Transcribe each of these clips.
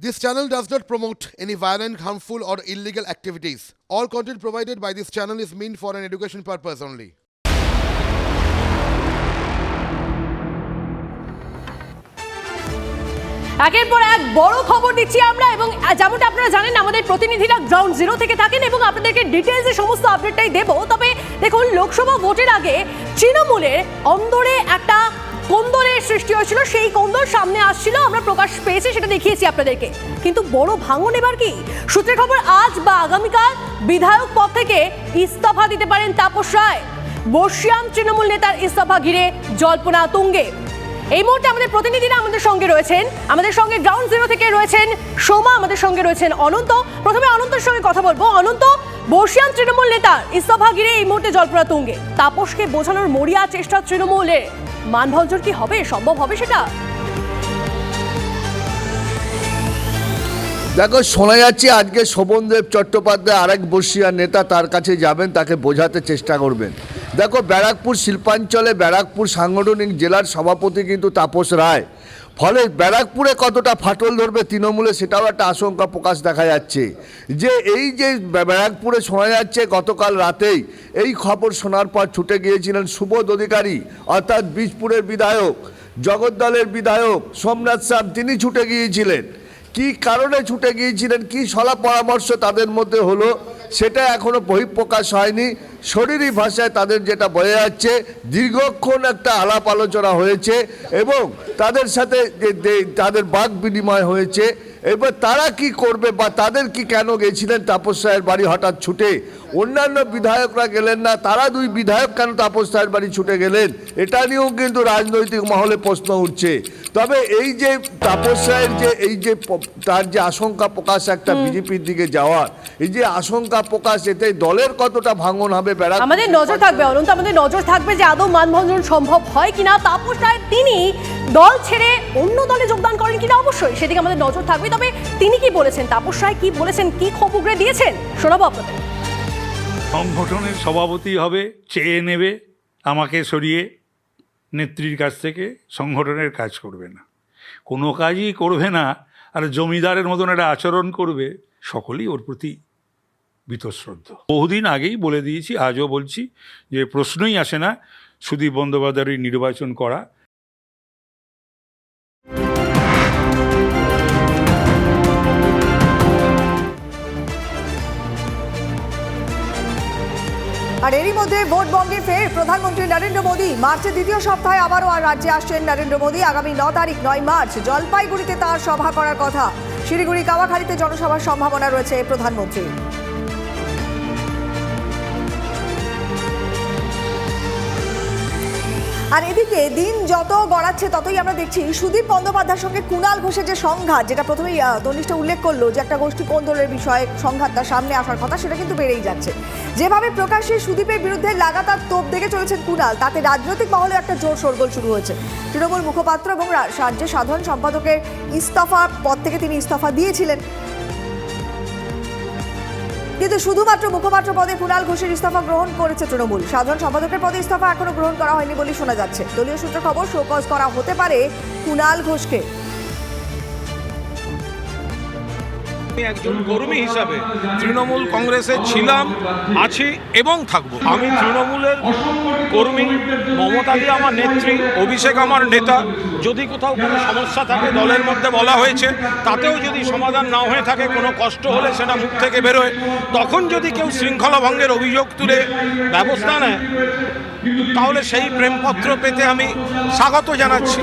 This channel does not promote any violent, harmful, or illegal activities. All content provided by this channel is meant for an education purpose only. একের পর এক বড় খবর দিচ্ছি আমরা এবং যেমনটা আপনারা জানেন আমাদের প্রতিনিধিরা গ্রাউন্ড জিরো থেকে থাকেন এবং আপনাদেরকে ডিটেলসে সমস্ত আপডেটটাই দেবো তবে দেখুন লোকসভা ভোটের আগে তৃণমূলের অন্দরে একটা কোন্দলের সৃষ্টি হয়েছিল, সেই কোন্দল সামনে আসছিল, আমরা প্রকাশ পেয়েছি, সেটা দেখিয়েছি আপনাদেরকে। কিন্তু বড় ভাঙন এবার কি? সূত্রের খবর আজ বা আগামীকাল বিধায়ক পদ থেকে ইস্তফা দিতে পারেন তাপস রায়। বর্ষিয়ান তৃণমূল নেতার ইস্তফা ঘিরে জল্পনা তুঙ্গে। এই মুহূর্তে আমাদের প্রতিনিধিরা আমাদের সঙ্গে রয়েছেন। আমাদের সঙ্গে গ্রাউন্ড জিরো থেকে রয়েছেন সোমা, আমাদের সঙ্গে রয়েছেন অনন্ত। প্রথমে অনন্তের সঙ্গে কথা বলব। অনন্ত বর্ষিয়ান তৃণমূল নেতা ইস্তফা গিরে এই মুহূর্তে জল্পনা তুঙ্গে তাপসকে বোঝানোর মরিয়া চেষ্টা তৃণমূলের মানভঞ্জন কি হবে? সম্ভব হবে সেটা? দেখো, শোনা যাচ্ছে আজকে শোভনদেব চট্টোপাধ্যায় আরেক বর্ষিয়ার নেতা তার কাছে যাবেন, তাকে বোঝাতে চেষ্টা করবেন। দেখো, ব্যারাকপুর শিল্পাঞ্চলে ব্যারাকপুর সাংগঠনিক জেলার সভাপতি কিন্তু তাপস রায়। ফলে ব্যারাকপুরে কতটা ফাটল ধরবে তৃণমূলে সেটাও একটা আশঙ্কা প্রকাশ দেখা যাচ্ছে। যে এই যে ব্যারাকপুরে শোনা যাচ্ছে গতকাল রাতেই, এই খবর শোনার পর ছুটে গিয়েছিলেন সুবোধ অধিকারী, অর্থাৎ বীজপুরের বিধায়ক জগদ্দলের বিধায়ক, সোমনাথ সাহ তিনি ছুটে গিয়েছিলেন। কি কারণে ছুটে গিয়েছিলেন, কি সলা পরামর্শ তাদের মধ্যে হলো? সেটা এখনও বহিঃপ্রকাশ হয়নি। শরীরী ভাষায় তাদের যেটা বোঝা যাচ্ছে, দীর্ঘক্ষণ একটা আলাপ আলোচনা হয়েছে এবং তাদের সাথে তাদের বাক বিনিময় হয়েছে। এবার তারা কি করবে বা তাদের কি কেন গেছিলেন তাপস রায়ের বাড়ি হঠাৎ ছুটে? অন্যান্য বিধায়করা গেলেন না, তারা দুই বিধায়ক কেন তাপস রায়ের বাড়ি ছুটে গেলেন? এটা নিয়েও কিন্তু রাজনৈতিক মহলে প্রশ্ন উঠছে। তবে এই যে তাপস রায়ের যে এই যে তার যে আশঙ্কা প্রকাশ একটা বিজেপির দিকে যাওয়ার এই যে আশঙ্কা প্রকাশ এতে দলের কতটা ভাঙন হবে বেড়া আমাদের নজর থাকবে অনন্ত আমাদের নজর থাকবে যে আদৌ মানভঞ্জন সম্ভব হয় কিনা। তাপস রায় তিনি দল ছেড়ে অন্য দলে যোগদান করেন কিনা অবশ্যই সেদিকে আমাদের নজর থাকবে। তবে তিনি কি বলেছেন? তাপস রায় কি বলেছেন? কি ক্ষোভ উগরে দিয়েছেন? শোনাবো আপনাদের। সংগঠনের সভাপতি হবে চেয়ে নেবে আমাকে সরিয়ে নেত্রীর কাছ থেকে সংগঠনের কাজ করবে না। কোনো কাজই করবে না, আর জমিদারের মতন একটা আচরণ করবে, সকলেই ওর প্রতি বীতশ্রদ্ধ। বহুদিন আগেই বলে দিয়েছি, আজও বলছি যে প্রশ্নই আসে না সুদীপ বন্দ্যোপাধ্যায়ের নির্বাচন করা। আর এরই মধ্যে ভোট বঙ্গে ফের প্রধানমন্ত্রী নরেন্দ্র মোদী মার্চের দ্বিতীয় সপ্তাহে আবারও আর রাজ্যে আসছেন নরেন্দ্র মোদী আগামী ন তারিখ, নয় মার্চ। জলপাইগুড়িতে তার সভা করার কথা। শিলিগুড়ি কাওয়াখালীতে জনসভার সম্ভাবনা রয়েছে প্রধানমন্ত্রীর। আর এদিকে দিন যত গড়াচ্ছে ততই আমরা দেখছি সুদীপ বন্দ্যোপাধ্যায়ের সঙ্গে কুণাল ঘোষের যে সংঘাত যেটা প্রথমেই আহ, তনিষ্ঠা উল্লেখ করল যে একটা গোষ্ঠী কোন্দলের বিষয়ে সংঘাতটা সামনে আসার কথা সেটা কিন্তু বেড়েই যাচ্ছে। যেভাবে প্রকাশ্যে সুদীপের বিরুদ্ধে লাগাতার তোপ দেখে চলেছেন কুণাল তাতে রাজনৈতিক মহলে একটা জোর শোরগোল শুরু হয়েছে। তৃণমূল মুখপাত্র এবং রাজ্যের সাধারণ সম্পাদকের ইস্তফা পদ থেকে তিনি ইস্তফা দিয়েছিলেন। কিন্তু শুধুমাত্র মুখপাত্র পদে কুণাল ঘোষের ইস্তফা গ্রহণ করেছে তৃণমূল। সাধারণ সম্পাদকের পদে ইস্তফা এখনও গ্রহণ করা হয়নি বলে শোনা যাচ্ছে। দলীয় সূত্রে খবর, শোকজ করা হতে পারে কুণাল ঘোষকে। একজন কর্মী হিসাবে তৃণমূল কংগ্রেসে ছিলাম, আছি এবং থাকব। আমি তৃণমূলের কর্মী মমতাদি আমার নেত্রী, অভিষেক আমার নেতা। যদি কোথাও কোনো সমস্যা থাকে দলের মধ্যে বলা হয়েছে, তাতেও যদি সমাধান না হয়ে থাকে, কোনো কষ্ট হলে সেটা মুখ থেকে বেরোয়। তখন যদি কেউ শৃঙ্খলা ভঙ্গের অভিযোগ তুলে ব্যবস্থা নেয়, তাহলে সেই প্রেমপত্র পেতে আমি স্বাগত জানাচ্ছি।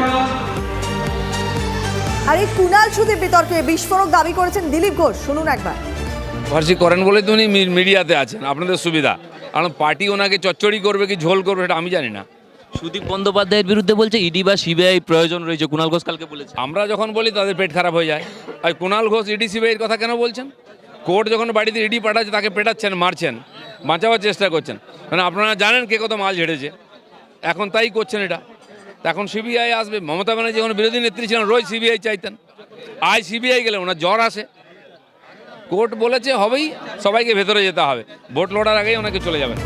আর এই কুণাল সুদীপ বিতর্কে বিস্ফোরক দাবি করেছেন দিলীপ ঘোষ। শুনুন একবার। ফার্সি করেন বলে তো উনি মি- মিডিয়াতে আছেন আপনাদের সুবিধা। কারণ পার্টি ওনাকে চচ্চড়ি করবে কি ঝোল করবে সেটা আমি জানি না। সুদীপ বন্দ্যোপাধ্যায়ের বিরুদ্ধে বলছে ইডি বা সিবিআই প্রয়োজন রয়েছে কুণাল ঘোষ কালকে বলেছে। আমরা যখন বলি তাদের পেট খারাপ হয়ে যায়। আর কুণাল ঘোষ ইডি সিবিআইয়ের কথা কেন বলছেন? কোর্ট যখন বাড়িতে ইডি পাঠাচ্ছে তাকে পেটাচ্ছেন মারছেন বাঁচাবার চেষ্টা করছেন। মানে আপনারা জানেন কে কত মাল ঝেড়েছে। এখন তাই করছেন এটা। এখন সিবিআই আসবে। মমতা ব্যানার্জি যখন বিরোধী নেত্রী ছিলেন রোজ সিবিআই চাইতেন। আজ সিবিআই গেলে ওনার জ্বর আসে। কোর্ট বলেছে হবেই সবাইকে ভেতরে যেতে হবে। ভোট লড়ার আগেই ওনাকে চলে যাবেন।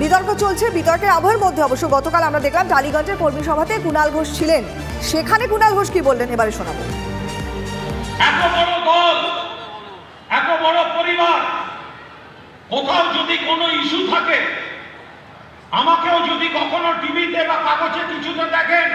বিতর্ক চলছে বিতর্কের আবহের মধ্যে অবশ্য গতকাল আমরা দেখলাম টালিগঞ্জের কর্মী সভাতে কুণাল ঘোষ ছিলেন। সেখানে কুণাল ঘোষ কি বললেন এবারে শোনাবো। বড় দল এত বড় পরিবার কোথাও যদি কোনো ইস্যু থাকে আমাকেও যদি কখনো টিভিতে বা কাগজে কিছুতে দেখেন